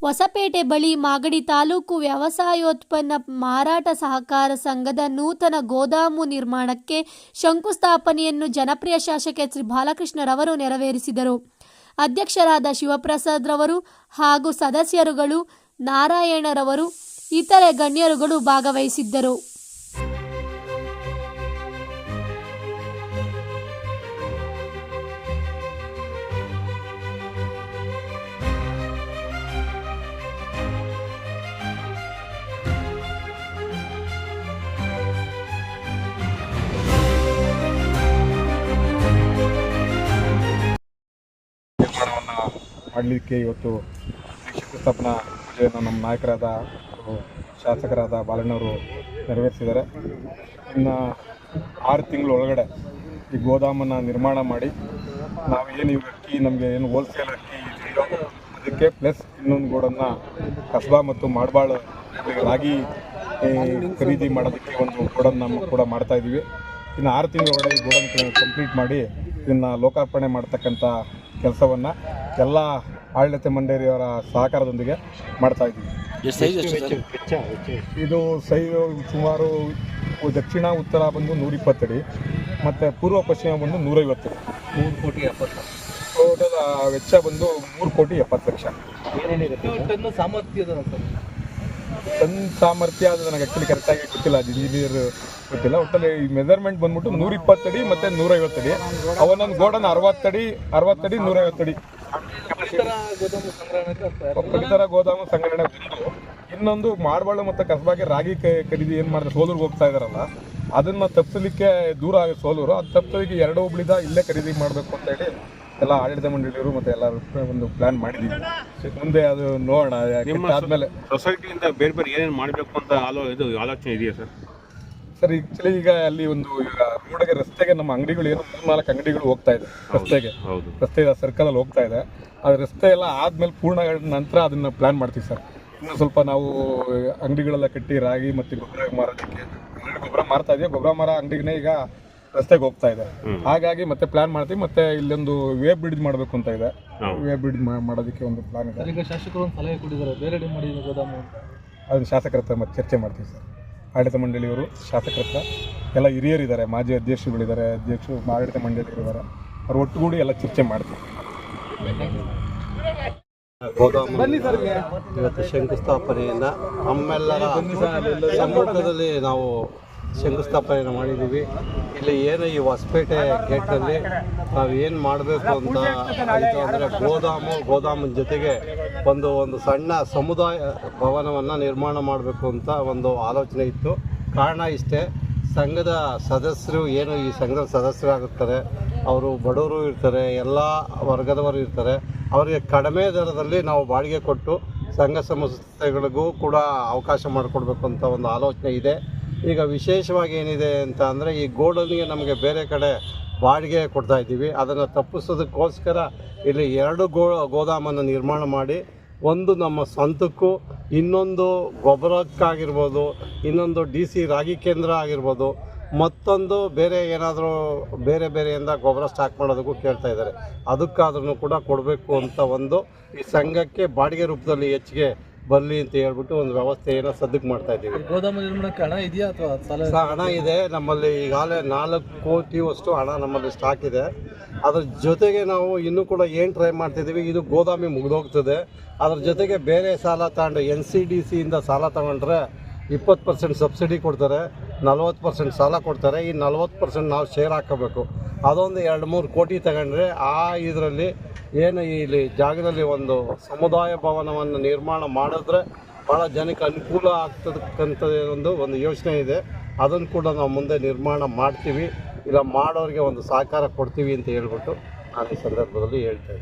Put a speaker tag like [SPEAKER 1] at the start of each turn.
[SPEAKER 1] ಹೊಸಪೇಟೆ ಬಳಿ ಮಾಗಡಿ ತಾಲೂಕು ವ್ಯವಸಾಯೋತ್ಪನ್ನ ಮಾರಾಟ ಸಹಕಾರ ಸಂಘದ ನೂತನ ಗೋದಾಮು ನಿರ್ಮಾಣಕ್ಕೆ ಶಂಕುಸ್ಥಾಪನೆಯನ್ನು ಜನಪ್ರಿಯ ಶಾಸಕ ಶ್ರೀ ಬಾಲಕೃಷ್ಣರವರು ನೆರವೇರಿಸಿದರು. ಅಧ್ಯಕ್ಷರಾದ ಶಿವಪ್ರಸಾದ್ ರವರು ಹಾಗೂ ಸದಸ್ಯರುಗಳು ನಾರಾಯಣರವರು, ಇತರೆ ಗಣ್ಯರುಗಳು ಭಾಗವಹಿಸಿದ್ದರು.
[SPEAKER 2] ಮಾಡಲಿಕ್ಕೆ ಇವತ್ತು ಶಂಕುಸ್ಥಾಪನಾ ಪೂಜೆಯನ್ನು ನಮ್ಮ ನಾಯಕರಾದ ಶಾಸಕರಾದ ಬಾಲಣ್ಣವರು ನೆರವೇರಿಸಿದ್ದಾರೆ. ಇನ್ನು ಆರು ತಿಂಗಳ ಒಳಗಡೆ ಈ ಗೋದಾಮನ್ನು ನಿರ್ಮಾಣ ಮಾಡಿ ನಾವು ಏನು ಇವಾಗ ಅಕ್ಕಿ, ನಮಗೆ ಏನು ಹೋಲ್ಸೇಲ್ ಅಕ್ಕಿ ಇದೆಯೋ ಅದಕ್ಕೆ ಪ್ಲಸ್ ಇನ್ನೊಂದು ಗೋಡನ್ನು ಕಸಬಾ ಮತ್ತು ಮಾಡಬಾಳು ರಾಗಿ ಖರೀದಿ ಮಾಡೋದಕ್ಕೆ ಒಂದು ಗೋಡನ್ನು ನಮ್ಮ ಕೂಡ ಮಾಡ್ತಾಯಿದ್ದೀವಿ ಇನ್ನು ಆರು ತಿಂಗಳ ಒಳಗಡೆ ಈ ಗೋಡನ್ ಕಂಪ್ಲೀಟ್ ಮಾಡಿ ಇದನ್ನು ಲೋಕಾರ್ಪಣೆ ಮಾಡ್ತಕ್ಕಂಥ ಕೆಲಸವನ್ನು ಎಲ್ಲ ಆಡಳಿತ ಮಂಡಳಿಯವರ ಸಹಕಾರದೊಂದಿಗೆ ಮಾಡ್ತಾ ಇದ್ದೀವಿ. ಇದು ಸೈ ಸುಮಾರು ದಕ್ಷಿಣ ಉತ್ತರ ಬಂದು ನೂರಿಪ್ಪತ್ತಡಿ ಮತ್ತು ಪೂರ್ವ ಪಶ್ಚಿಮ ಬಂದು ನೂರೈವತ್ತು
[SPEAKER 3] ಮೂರು ಕೋಟಿ ಎಪ್ಪತ್ತು
[SPEAKER 2] ಟೋಟಲ್ ವೆಚ್ಚ ಬಂದು ಮೂರು ಕೋಟಿ ಎಪ್ಪತ್ತು ಲಕ್ಷ.
[SPEAKER 3] ಟನ್ನು ಸಾಮರ್ಥ್ಯದ
[SPEAKER 2] ಸಾಮರ್ಥ್ಯ ಅದು ನನಗೆ ಆ್ಯಕ್ಚುಲಿ ಕರೆಕ್ಟಾಗಿ ಗೊತ್ತಿಲ್ಲ. ಅದು ಇಂಜಿನಿಯರ್ ಗೊತ್ತಿಲ್ಲ. ಒಟ್ಟಲ್ಲಿ ಈ ಮೆಜರ್ಮೆಂಟ್ ಬಂದ್ಬಿಟ್ಟು ನೂರಿಪ್ಪತ್ತಡಿ ಮತ್ತು ನೂರೈವತ್ತಡಿ ಅವನೊಂದು ಗೋಡನ್ ಅರವತ್ತಡಿ ಅರವತ್ತಡಿ ನೂರೈವತ್ತಡಿ
[SPEAKER 3] ಐವತ್ತಡಿ ಗೋದಾಮು
[SPEAKER 2] ಸಂಗ್ರಹಣೆ ಇನ್ನೊಂದು ಮಾಡಬಾಳು ಮತ್ತು ಕಸಬಾಗೆ ರಾಗಿ ಖರೀದಿ ಏನು ಮಾಡಿದ್ರೆ ಸೋಲೂರ್ಗೆ ಹೋಗ್ತಾ ಇದಾರಲ್ಲ ಅದನ್ನು ತಪ್ಪಿಸಲಿಕ್ಕೆ ದೂರ ಆಗಿ ಸೋಲೂರು. ಅದು ತಪ್ಪಿಸಲಿಕ್ಕೆ ಎರಡು ಹುಬ್ಳಿದ ಇಲ್ಲೇ ಖರೀದಿ ಮಾಡಬೇಕು ಅಂತ ಹೇಳಿ ಎಲ್ಲ ಆಡಳಿತ ಮಂಡಳಿಯವರು ಮತ್ತೆ ಎಲ್ಲರೂ ಒಂದು ಪ್ಲಾನ್ ಮಾಡಿದ್ದೀವಿ. ಮುಂದೆ ಅದು ನೋಡೋಣ
[SPEAKER 4] ನಿಮ್ಮ
[SPEAKER 2] ಆದಮೇಲೆ.
[SPEAKER 4] ಸೊಸೈಟಿಯಿಂದ ಬೇರೆ ಬೇರೆ ಏನೇನು ಮಾಡಬೇಕು ಅಂತ ಆಲೋ ಇದು ಆಲೋಚನೆ ಇದೆಯಾ ಸರ್?
[SPEAKER 2] ಸರ್ ಆಕ್ಚುಲಿ ಈಗ ಅಲ್ಲಿ ಒಂದು ಈಗ ರೋಡ್ಗೆ ರಸ್ತೆಗೆ ನಮ್ಮ ಅಂಗಡಿಗಳು ಏನು ಮೂರ್ನಾಲ್ಕು ಅಂಗಡಿಗಳು ಹೋಗ್ತಾ ಇದೆ ರಸ್ತೆಗೆ.
[SPEAKER 4] ಹೌದು.
[SPEAKER 2] ರಸ್ತೆ ಸರ್ಕಲಲ್ಲಿ ಹೋಗ್ತಾ ಇದೆ. ಆ ರಸ್ತೆ ಎಲ್ಲ ಆದ್ಮೇಲೆ ಪೂರ್ಣ ನಂತರ ಅದನ್ನ ಪ್ಲಾನ್ ಮಾಡ್ತೀವಿ ಸರ್. ಇನ್ನು ಸ್ವಲ್ಪ ನಾವು ಅಂಗಡಿಗಳೆಲ್ಲ ಕಟ್ಟಿ ರಾಗಿ ಮತ್ತು ಗೊಬ್ಬರ ಮಾರೋದಕ್ಕೆ ಗೊಬ್ಬರ ಮಾರ್ತಾ ಇದೀವಿ. ಗೊಬ್ಬರ ಮಾರೋ ಅಂಗಡಿಗೆ ಈಗ ರಸ್ತೆಗೆ ಹೋಗ್ತಾ ಇದೆ. ಹಾಗಾಗಿ ಮತ್ತೆ ಪ್ಲಾನ್ ಮಾಡ್ತೀವಿ ಮತ್ತೆ ಇಲ್ಲೊಂದು ವೇ ಬ್ರಿಡ್ಜ್ ಮಾಡಬೇಕು ಅಂತ ಇದೆ. ವೇ ಬ್ರಿಡ್ಜ್ ಮಾಡೋದಕ್ಕೆ ಒಂದು ಪ್ಲಾನ್ ಇದೆ.
[SPEAKER 3] ಈಗ ಶಾಸಕರು ಒಂದು ಸಲಹೆ ಕೊಟ್ಟಿದ್ದಾರೆ ಬೇರೆ ಡಿ ಮಾಡಿ ಗೋದಾಮು ಅಂತ.
[SPEAKER 2] ಅದನ್ನ ಶಾಸಕರ ಹತ್ರ ಮತ್ತೆ ಚರ್ಚೆ ಮಾಡ್ತೀವಿ ಸರ್. ಆಡಳಿತ ಮಂಡಳಿಯವರು ಶಾಸಕರ ಹತ್ರ ಎಲ್ಲ ಹಿರಿಯರಿದ್ದಾರೆ ಮಾಜಿ ಅಧ್ಯಕ್ಷರುಗಳಿದ್ದಾರೆ ಅಧ್ಯಕ್ಷರು ಆಡಳಿತ ಮಂಡಳಿಗಳಿದ್ದಾರೆ ಅವ್ರು ಒಟ್ಟುಗೂಡಿ ಎಲ್ಲ ಚರ್ಚೆ ಮಾಡ್ತೀವಿ.
[SPEAKER 5] ಗೋದಾಮು ಇವತ್ತು ಶಂಕುಸ್ಥಾಪನೆಯನ್ನು ನಮ್ಮೆಲ್ಲರ ಸಮ್ಮುಖದಲ್ಲಿ ನಾವು ಶಂಕುಸ್ಥಾಪನೆಯನ್ನು ಮಾಡಿದ್ದೀವಿ. ಇಲ್ಲಿ, ಏನು ಈ ಹೊಸಪೇಟೆ ಗೇಟ್ನಲ್ಲಿ ನಾವು ಏನು ಮಾಡಬೇಕು ಅಂತ ಆಯಿತು ಅಂದರೆ ಗೋದಾಮು, ಗೋದಾಮಿನ ಜೊತೆಗೆ ಒಂದು ಒಂದು ಸಣ್ಣ ಸಮುದಾಯ ಭವನವನ್ನು ನಿರ್ಮಾಣ ಮಾಡಬೇಕು ಅಂತ ಒಂದು ಆಲೋಚನೆ ಇತ್ತು. ಕಾರಣ ಇಷ್ಟೇ, ಸಂಘದ ಸದಸ್ಯರು ಏನು ಈ ಸಂಘದ ಸದಸ್ಯರಾಗುತ್ತಾರೆ, ಅವರು ಬಡವರು ಇರ್ತಾರೆ, ಎಲ್ಲ ವರ್ಗದವರು ಇರ್ತಾರೆ, ಅವರಿಗೆ ಕಡಿಮೆ ದರದಲ್ಲಿ ನಾವು ಬಾಡಿಗೆ ಕೊಟ್ಟು ಸಂಘ ಸಂಸ್ಥೆಗಳಿಗೂ ಕೂಡ ಅವಕಾಶ ಮಾಡಿಕೊಡ್ಬೇಕು ಅಂತ ಒಂದು ಆಲೋಚನೆ ಇದೆ. ಈಗ ವಿಶೇಷವಾಗಿ ಏನಿದೆ ಅಂತ ಅಂದರೆ ಈ ಗೋಡನ್ಗೆ ನಮಗೆ ಬೇರೆ ಕಡೆ ಬಾಡಿಗೆ ಕೊಡ್ತಾ ಇದ್ದೀವಿ. ಅದನ್ನು ತಪ್ಪಿಸೋದಕ್ಕೋಸ್ಕರ ಇಲ್ಲಿ ಎರಡು ಗೋ ಗೋದಾಮನ್ನು ನಿರ್ಮಾಣ ಮಾಡಿ, ಒಂದು ನಮ್ಮ ಸ್ವಂತಕ್ಕೂ, ಇನ್ನೊಂದು ಗೊಬ್ಬರಕ್ಕಾಗಿರ್ಬೋದು, ಇನ್ನೊಂದು ಡಿ ಸಿ ರಾಗಿ ಕೇಂದ್ರ ಆಗಿರ್ಬೋದು, ಮತ್ತೊಂದು ಬೇರೆ ಏನಾದರೂ ಬೇರೆ ಬೇರೆಯಿಂದ ಗೊಬ್ಬರ ಸ್ಟಾಕ್ ಮಾಡೋದಕ್ಕೂ ಕೇಳ್ತಾ ಇದ್ದಾರೆ. ಅದಕ್ಕಾದ್ರೂ ಕೂಡ ಕೊಡಬೇಕು ಅಂತ ಒಂದು ಈ ಸಂಘಕ್ಕೆ ಬಾಡಿಗೆ ರೂಪದಲ್ಲಿ ಹೆಚ್ಚಿಗೆ ಬರಲಿ ಅಂತ ಹೇಳ್ಬಿಟ್ಟು ಒಂದು ವ್ಯವಸ್ಥೆಯನ್ನು ಸದ್ಯಕ್ಕೆ ಮಾಡ್ತಾ ಇದ್ದೀವಿ.
[SPEAKER 3] ಗೋದಾಮು ನಿರ್ಮಾಣಕ್ಕೆ ಹಣ ಇದೆಯಾ ಅಥವಾ
[SPEAKER 5] ಸಾಲ ಹಣ ಇದೆ. ನಮ್ಮಲ್ಲಿ ಈಗಾಗಲೇ ನಾಲ್ಕು ಕೋಟಿಯಷ್ಟು ಹಣ ನಮ್ಮಲ್ಲಿ ಸ್ಟಾಕ್ ಇದೆ. ಅದ್ರ ಜೊತೆಗೆ ನಾವು ಇನ್ನೂ ಕೂಡ ಏನು ಟ್ರೈ ಮಾಡ್ತಿದ್ದೀವಿ ಇದು ಗೋದಾಮಿ ಮುಗಿದೋಗ್ತದೆ. ಅದ್ರ ಜೊತೆಗೆ ಬೇರೆ ಸಾಲ ತಗೊಂಡು ಎನ್ ಸಿ ಡಿ ಸಿಯಿಂದ ಸಾಲ ತಗೊಂಡ್ರೆ ಇಪ್ಪತ್ತು ಪರ್ಸೆಂಟ್ ಸಬ್ಸಿಡಿ ಕೊಡ್ತಾರೆ ನಲ್ವತ್ತು ಪರ್ಸೆಂಟ್ ಸಾಲ ಕೊಡ್ತಾರೆ. ಈ ನಲ್ವತ್ತು ಪರ್ಸೆಂಟ್ ನಾವು ಶೇರ್ ಹಾಕೋಬೇಕು. ಅದೊಂದು ಎರಡು ಮೂರು ಕೋಟಿ ತಗೊಂಡ್ರೆ ಆ ಇದರಲ್ಲಿ ಏನು ಇಲ್ಲಿ ಜಾಗದಲ್ಲಿ ಒಂದು ಸಮುದಾಯ ಭವನವನ್ನು ನಿರ್ಮಾಣ ಮಾಡಿದ್ರೆ ಭಾಳ ಜನಕ್ಕೆ ಅನುಕೂಲ ಆಗ್ತದಕ್ಕಂಥ ಒಂದು ಒಂದು ಯೋಚನೆ ಇದೆ. ಅದನ್ನು ಕೂಡ ನಾವು ಮುಂದೆ ನಿರ್ಮಾಣ ಮಾಡ್ತೀವಿ. ಇಲ್ಲ ಮಾಡೋರಿಗೆ ಒಂದು ಸಹಕಾರ ಕೊಡ್ತೀವಿ ಅಂತ ಹೇಳ್ಬಿಟ್ಟು ನಾನು ಈ ಸಂದರ್ಭದಲ್ಲಿ ಹೇಳ್ತಾ